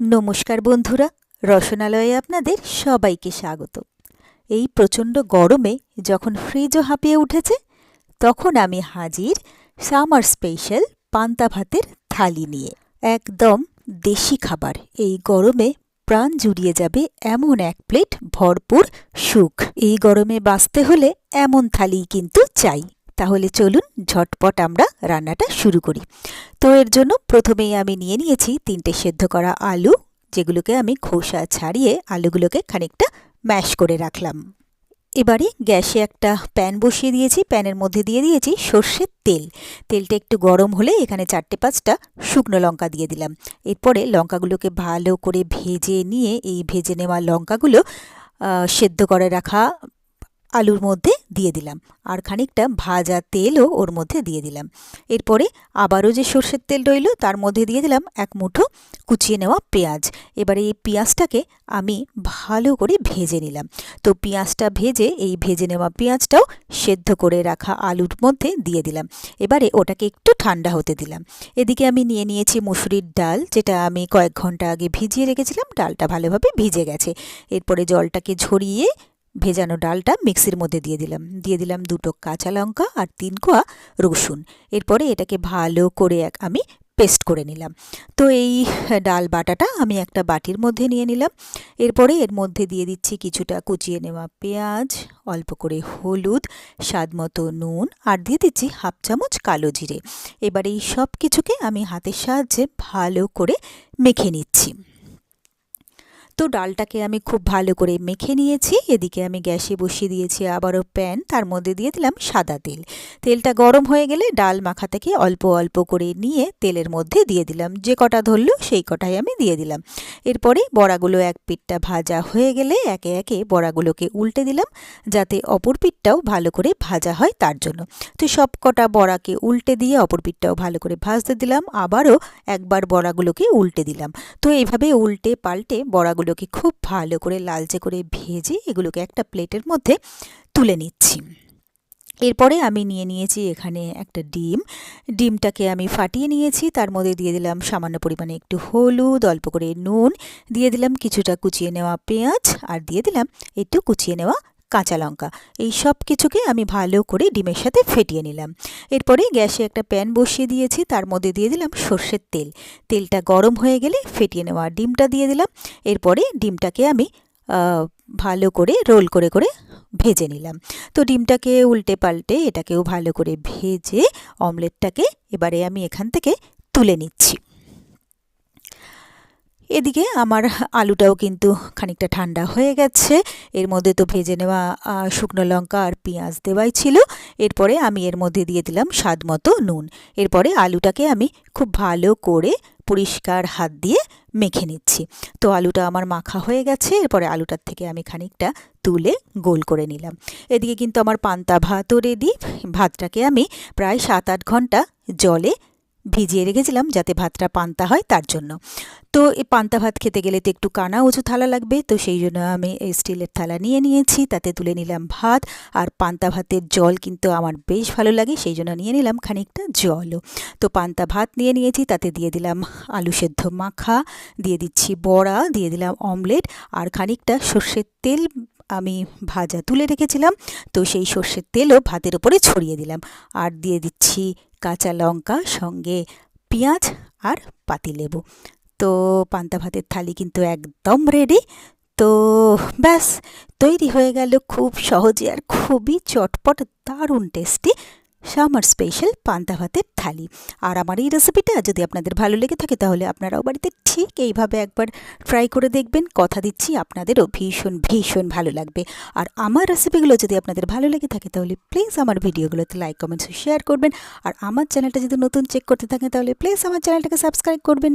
নমস্কার বন্ধুরা, রসনালয়ে আপনাদের সবাইকে স্বাগত। এই প্রচণ্ড গরমে যখন ফ্রিজও হাঁপিয়ে উঠেছে, তখন আমি হাজির সামার স্পেশাল পান্তা ভাতের থালি নিয়ে। একদম দেশি খাবার, এই গরমে প্রাণ জুড়িয়ে যাবে এমন এক প্লেট ভরপুর সুখ। এই গরমে বাঁচতে হলে এমন থালি কিন্তু চাই। তাহলে চলুন ঝটপট আমরা রান্নাটা শুরু করি। তো এর জন্য প্রথমেই আমি নিয়ে নিয়েছি তিনটে সেদ্ধ করা আলু, যেগুলোকে আমি খোসা ছাড়িয়ে আলুগুলোকে খানিকটা ম্যাশ করে রাখলাম। এবারে গ্যাসে একটা প্যান বসিয়ে দিয়েছি, প্যানের মধ্যে দিয়ে দিয়েছি সর্ষের তেল। তেলটা একটু গরম হলে এখানে চারটে পাঁচটা শুকনো লঙ্কা দিয়ে দিলাম। এরপরে লঙ্কাগুলোকে ভালো করে ভেজে নিয়ে এই ভেজে নেওয়া লঙ্কাগুলো সেদ্ধ করে রাখা আলুর মধ্যে দিয়ে দিলাম। আর খানিকটা ভাজা তেলও ওর মধ্যে দিয়ে দিলাম। এরপরে আবারও যে সর্ষের তেল রইল, তার মধ্যে দিয়ে দিলাম এক মুঠো কুচিয়ে নেওয়া পেঁয়াজ। এবারে এই পেঁয়াজটাকে আমি ভালো করে ভেজে নিলাম। তো পেঁয়াজটা ভেজে, এই ভেজে নেওয়া পেঁয়াজটাও সেদ্ধ করে রাখা আলুর মধ্যে দিয়ে দিলাম। এবারে ওটাকে একটু ঠান্ডা হতে দিলাম। এদিকে আমি নিয়ে নিয়েছি মুসুরির ডাল, যেটা আমি কয়েক ঘণ্টা আগে ভিজিয়ে রেখেছিলাম। ডালটা ভালোভাবে ভিজে গেছে। এরপরে জলটাকে ঝরিয়ে ভেজানো ডালটা মিক্সির মধ্যে দিয়ে দিলাম। দিয়ে দিলাম দুটো কাঁচা লঙ্কা আর তিন কোয়া রসুন। এরপরে এটাকে ভালো করে এক আমি পেস্ট করে নিলাম। তো এই ডাল বাটাটা আমি একটা বাটির মধ্যে নিয়ে নিলাম। এরপরে এর মধ্যে দিয়ে দিচ্ছি কিছুটা কুচিয়ে নেওয়া পেঁয়াজ, অল্প করে হলুদ, স্বাদ মতো নুন আর দিয়ে দিচ্ছি হাফ চামচ কালো জিরে। এবার এই সব কিছুকে আমি হাতের সাহায্যে ভালো করে মেখে নিচ্ছি। তো ডালটাকে আমি খুব ভালো করে মেখে নিয়েছি। এদিকে আমি গ্যাসে বসিয়ে দিয়েছি আবারও প্যান। তার মধ্যে দিয়ে দিলাম সাদা তেল। তেলটা গরম হয়ে গেলে ডাল মাখা থেকে অল্প অল্প করে নিয়ে তেলের মধ্যে দিয়ে দিলাম। যে কটা ধরলো সেই কটাই আমি দিয়ে দিলাম। এরপরে বড়াগুলো এক পিঠটা ভাজা হয়ে গেলে একে একে বড়াগুলোকে উল্টে দিলাম যাতে অপর পিঠটাও ভালো করে ভাজা হয় তার জন্য। তো সব কটা বড়াকে উল্টে দিয়ে অপর পিঠটাও ভালো করে ভাজতে দিলাম। আবারও একবার বড়াগুলোকে উল্টে দিলাম। তো এইভাবে উল্টে পাল্টে বড়াগুলো এগুলোকে খুব ভালো করে লালচে করে ভেজে এগুলোকে একটা প্লেটের মধ্যে তুলে নিচ্ছি। এরপরে আমি নিয়ে নিয়েছি এখানে একটা ডিম। ডিমটাকে আমি ফাটিয়ে নিয়েছি, তার মধ্যে দিয়ে দিলাম সামান্য পরিমাণে একটু হলুদ, অল্প করে নুন, দিয়ে দিলাম কিছুটা কুচিয়ে নেওয়া পেঁয়াজ, আর দিয়ে দিলাম একটু কুচিয়ে নেওয়া কাঁচা লঙ্কা, এই সব কিছুকে আমি ভালো করে ডিমের সাথে ফেটিয়ে নিলাম। এরপরে গ্যাসে একটা প্যান বসিয়ে দিয়েছি, তার মধ্যে দিয়ে দিলাম সর্ষের তেল। তেলটা গরম হয়ে গেলে ফেটিয়ে নেওয়া ডিমটা দিয়ে দিলাম। এরপরে ডিমটাকে আমি ভালো করে রোল করে করে ভেজে নিলাম। তো ডিমটাকে উল্টে পাল্টে এটাকেও ভালো করে ভেজে অমলেটটাকে এবারে আমি এখান থেকে তুলে নিচ্ছি। এদিকে আমার আলুটাও কিন্তু খানিকটা ঠান্ডা হয়ে গেছে। এর মধ্যে তো ভেজে নেওয়া শুকনো লঙ্কা আর পেঁয়াজ দেওয়াই ছিল। এরপরে আমি এর মধ্যে দিয়ে দিলাম স্বাদ মতো নুন। এরপরে আলুটাকে আমি খুব ভালো করে পরিষ্কার হাত দিয়ে মেখে নিচ্ছি। তো আলুটা আমার মাখা হয়ে গেছে। এরপরে আলুটার থেকে আমি খানিকটা তুলে গোল করে নিলাম। এদিকে কিন্তু আমার পান্তা ভাতও রেডি ভাতটাকে আমি প্রায় সাত আট ঘণ্টা জলে ভিজিয়ে রেখেছিলাম যাতে ভাতটা পান্তা হয় তার জন্য। তো এই পান্তা ভাত খেতে গেলে তো একটু কানা উঁচু থালা লাগবে, তো সেই জন্য আমি এই স্টিলের থালা নিয়ে নিয়েছি, তাতে তুলে নিলাম ভাত আর পান্তা ভাতের জল কিন্তু আমার বেশ ভালো লাগে, সেই জন্য নিয়ে নিলাম খানিকটা জলও। তো পান্তা ভাত নিয়ে নিয়েছি, তাতে দিয়ে দিলাম আলু সেদ্ধ মাখা, দিয়ে দিচ্ছি বড়া, দিয়ে দিলাম অমলেট আর খানিকটা সর্ষের তেল আমি ভাজা তুলে রেখেছিলাম, তো সেই সর্ষের তেলও ভাতের ওপরে ছড়িয়ে দিলাম। আর দিয়ে দিচ্ছি কাঁচা লঙ্কা, সঙ্গে পেঁয়াজ আর পাতিলেবু। তো পান্তা ভাতের থালি কিন্তু একদম রেডি তো ব্যাস, তৈরি হয়ে গেল খুব সহজে আর খুবই চটপট, দারুণ টেস্টি সামার স্পেশাল পান্তা ভাতের থালি। আর আমার এই রেসিপিটা যদি আপনাদের ভালো লেগে থাকে তাহলে আপনারাও বাড়িতে ঠিক এইভাবে একবার ট্রাই করে দেখবেন। কথা দিচ্ছি, আপনাদেরও ভীষণ ভীষণ ভালো লাগবে। আর আমার রেসিপিগুলো যদি আপনাদের ভালো লেগে থাকে তাহলে প্লিজ আমার ভিডিওগুলোতে লাইক, কমেন্টস শেয়ার করবেন। আর আমার চ্যানেলটা যদি নতুন চেক করতে থাকেন তাহলে প্লিজ আমার চ্যানেলটাকে সাবস্ক্রাইব করবেন।